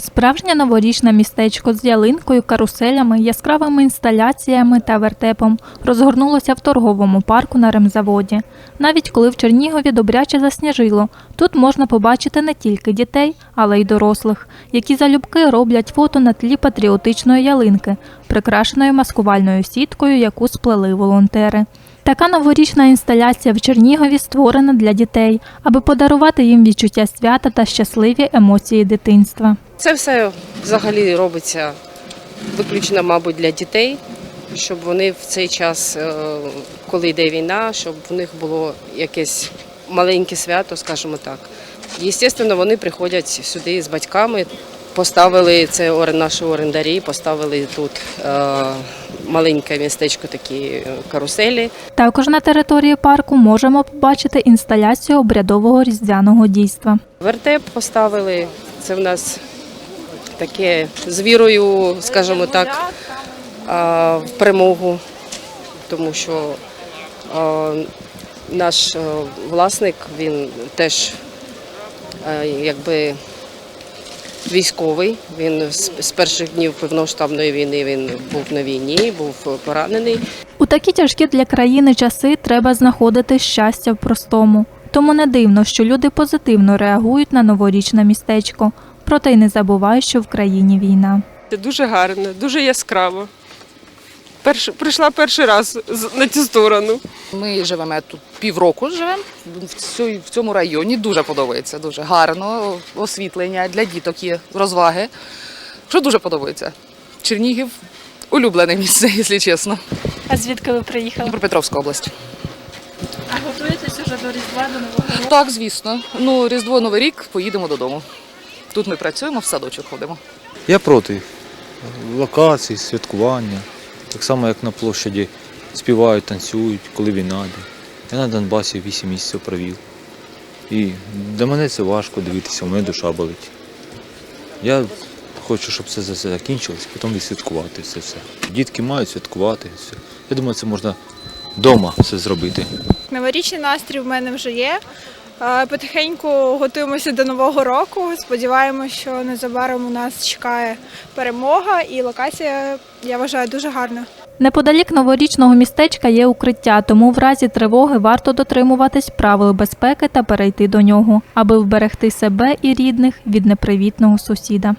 Справжнє новорічне містечко з ялинкою, каруселями, яскравими інсталяціями та вертепом розгорнулося в торговому парку на ремзаводі. Навіть коли в Чернігові добряче засніжило, тут можна побачити не тільки дітей, але й дорослих, які залюбки роблять фото на тлі патріотичної ялинки, прикрашеної маскувальною сіткою, яку сплели волонтери. Така новорічна інсталяція в Чернігові створена для дітей, аби подарувати їм відчуття свята та щасливі емоції дитинства. Це все взагалі робиться виключно, мабуть, для дітей, щоб вони в цей час, е, коли йде війна, щоб в них було якесь маленьке свято, скажімо так. Звісно, вони приходять сюди з батьками, поставили це наші орендарі, поставили тут е, маленьке містечко, такі е, каруселі. Також на території парку можемо побачити інсталяцію обрядового різдвяного дійства. Вертеп поставили. Це в нас таке з вірою, скажімо так, в перемогу, тому що наш е, власник він теж е, якби військовий. Він з перших днів повноштабної війни він був на війні, був поранений. У такі тяжкі для країни часи треба знаходити щастя в простому. Тому не дивно, що люди позитивно реагують на новорічне містечко. Проте й не забувай, що в країні війна. Це дуже гарно, дуже яскраво. Перш, прийшла перший раз на цю сторону. Ми живемо тут півроку живемо в цьому районі. Дуже подобається, дуже гарно. Освітлення для діток є розваги. Що дуже подобається. Чернігів улюблене місце, якщо чесно. А звідки ви приїхали? Дніпропетровська область. А готуєтесь уже до Різдва, до Нового року? Так, звісно. Ну, Різдво Новий рік поїдемо додому. Тут ми працюємо, в садочок ходимо. Я проти локацій, святкування. Так само, як на площаді співають, танцюють, коли війна йде. Я на Донбасі 8 місяців провів. І для мене це важко дивитися, у мене душа болить. Я хочу, щоб це все закінчилось, потім відсвяткувати це все. Дітки мають святкувати. Все. Я думаю, це можна вдома все зробити. Новорічний настрій в мене вже є. Потихеньку готуємося до нового року. Сподіваємося, що незабаром у нас чекає перемога, і локація я вважаю дуже гарна. Неподалік новорічного містечка є укриття, тому в разі тривоги варто дотримуватись правил безпеки та перейти до нього, аби вберегти себе і рідних від непривітного сусіда.